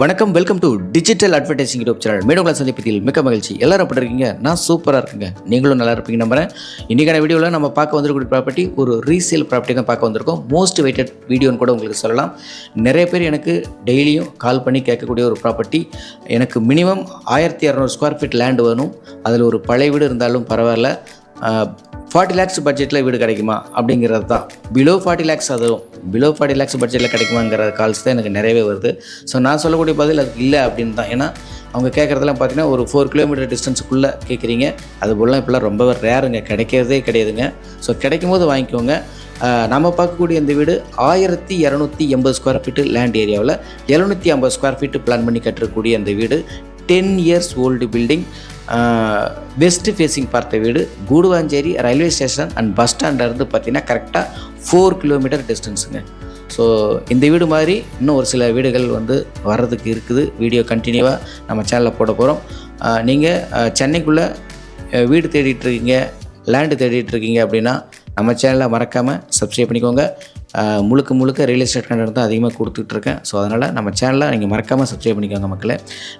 வணக்கம் welcome to digital advertising YouTube channel madam class சந்திப்பதில் மிக்க மகிழ்ச்சி. எல்லாரும் அப்படி இருக்கீங்க? நான் சூப்பராக இருக்குங்க. நீங்களும் நல்லா இருப்பீங்க நம்புறேன். இன்றைக்கான வீடியோவில் நம்ம பார்க்க வந்திருக்கிற ப்ராப்பர்ட்டி ஒரு ரீசேல் ப்ராப்பர்ட்டி தான் பார்க்க வந்திருக்கோம். மோஸ்ட் வெயிட்டட் வீடியோன்னு கூட உங்களுக்கு சொல்லலாம். நிறைய பேர் எனக்கு டெய்லியும் கால் பண்ணி கேட்கக்கூடிய ஒரு ப்ராப்பர்ட்டி எனக்கு மினிமம் ஆயிரத்தி இரநூறு ஸ்கொயர் ஃபீட் லேண்ட் வேணும். அதில் ஒரு பழைய வீடு இருந்தாலும் பரவாயில்ல. ஃபார்ட்டி லேக்ஸ் பட்ஜெட்டில் வீடு கிடைக்குமா? அப்படிங்கிறது தான். பிலோ ஃபார்ட்டி லேக்ஸ் அதுவும். பிலோ ஃபார்ட்டி லேக்ஸ் பட்ஜெட்டில் கிடைக்குமாங்கிற கால்ஸ் தான் எனக்கு நிறையவே வருது. ஸோ நான் சொல்லக்கூடிய பதில் அதுக்கு இல்லை அப்படின்னு தான். ஏன்னா அவங்க கேட்குறதெல்லாம் பார்த்தீங்கன்னா ஒரு ஃபோர் கிலோமீட்டர் டிஸ்டன்ஸுக்குள்ளே கேட்குறீங்க. அது போலாம் இப்போலாம் ரொம்ப ரேருங்க கிடைக்கிறதே கிடையாதுங்க. ஸோ கிடைக்கும் போது வாங்கிக்கோங்க நம்ம பார்க்கக்கூடிய இந்த வீடு ஆயிரத்தி இரநூத்தி எண்பது ஸ்கொயர் ஃபீட்டு லேண்ட் ஏரியாவில் எழுநூற்றி ஐம்பது ஸ்கொயர் ஃபீட்டு பிளான் பண்ணி கட்டக்கூடிய அந்த வீடு. Ten years old building west facing பார்த்த வீடு Guduvanchery railway station and bus ஸ்டாண்ட்லேருந்து பார்த்தீங்கன்னா கரெக்டாக ஃபோர் கிலோமீட்டர் டிஸ்டன்ஸுங்க ஸோ இந்த வீடு மாதிரி இன்னும் ஒரு சில வீடுகள் வந்து வர்றதுக்கு இருக்குது. வீடியோ கண்டினியூவாக நம்ம சேனலில் போட போகிறோம் நீங்கள் சென்னைக்குள்ளே வீடு தேடிட்டுருக்கீங்க லேண்டு தேடிட்டுருக்கீங்க அப்படின்னா நம்ம சேனலை மறக்காமல் சப்ஸ்கிரைப் பண்ணிக்கோங்க. முழுக்க முழுக்க ரியல் எஸ்டேட் கண்டென்ட் தான் அதிகமாக கொடுத்துட்ருக்கேன் ஸோ அதனால் நம்ம சேனலை நீங்கள் மறக்காமல் சப்ஸ்கிரைப் பண்ணிக்கோங்க மக்களை.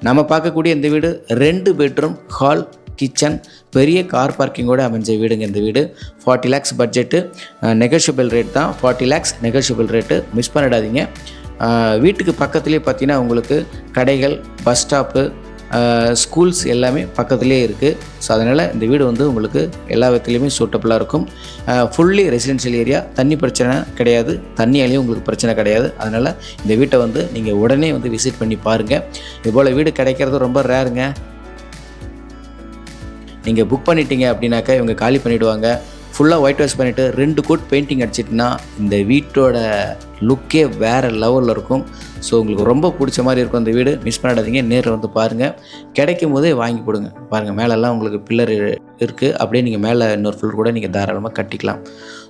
நம்ம பார்க்கக்கூடிய இந்த வீடு ரெண்டு பெட்ரூம் ஹால் கிச்சன் பெரிய கார் பார்க்கிங்கோடு அமைஞ்ச வீடுங்க இந்த வீடு. Forty lakhs budget negotiable rate தான். Forty lakhs negotiable rate miss பண்ணிடாதீங்க. வீட்டுக்கு பக்கத்துலேயே பார்த்தீங்கன்னா உங்களுக்கு கடைகள் பஸ் ஸ்டாப்பு ஸ்கூல்ஸ் எல்லாமே பக்கத்துலேயே இருக்குது ஸோ அதனால் இந்த வீடு வந்து உங்களுக்கு எல்லா விதத்துலேயுமே சூட்டபுளாக இருக்கும். ஃபுல்லி ரெசிடென்ஷியல் ஏரியா தண்ணி பிரச்சனை கிடையாது. தண்ணியாலேயும் உங்களுக்கு பிரச்சனை கிடையாது. அதனால் இந்த வீட்டை வந்து நீங்கள் உடனே வந்து விசிட் பண்ணி பாருங்கள் இதுபோல் வீடு கிடைக்கிறது ரொம்ப ரேருங்க நீங்கள் புக் பண்ணிட்டீங்க அப்படின்னாக்கா இவங்க காலி பண்ணிவிடுவாங்க ஃபுல்லாக ஒயிட் வாஷ் பண்ணிவிட்டு ரெண்டு கோட் பெயிண்டிங் அடிச்சிட்டுனா இந்த வீட்டோட லுக்கே வேறு லெவலில் இருக்கும். ஸோ உங்களுக்கு ரொம்ப பிடிச்ச மாதிரி இருக்கும் அந்த வீடு. மிஸ் பண்ணிடாதீங்க. நேரில் வந்து பாருங்கள் கிடைக்கும் போதே வாங்கி கொடுங்க. பாருங்கள் மேலெல்லாம் உங்களுக்கு பில்லர் இருக்குது அப்படியே நீங்கள் மேலே இன்னொரு ஃபுல் கூட நீங்கள் தாராளமாக கட்டிக்கலாம்.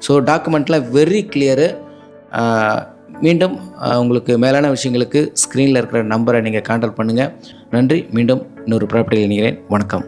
ஸோ டாக்குமெண்ட்லாம் வெரி கிளியரு மீண்டும் உங்களுக்கு மேலான விஷயங்களுக்கு ஸ்க்ரீனில் இருக்கிற நம்பரை நீங்கள் கான்டாக்ட் பண்ணுங்கள் நன்றி. மீண்டும் இன்னொரு ப்ராப்பர்ட்டியில் நினைக்கிறேன் வணக்கம்.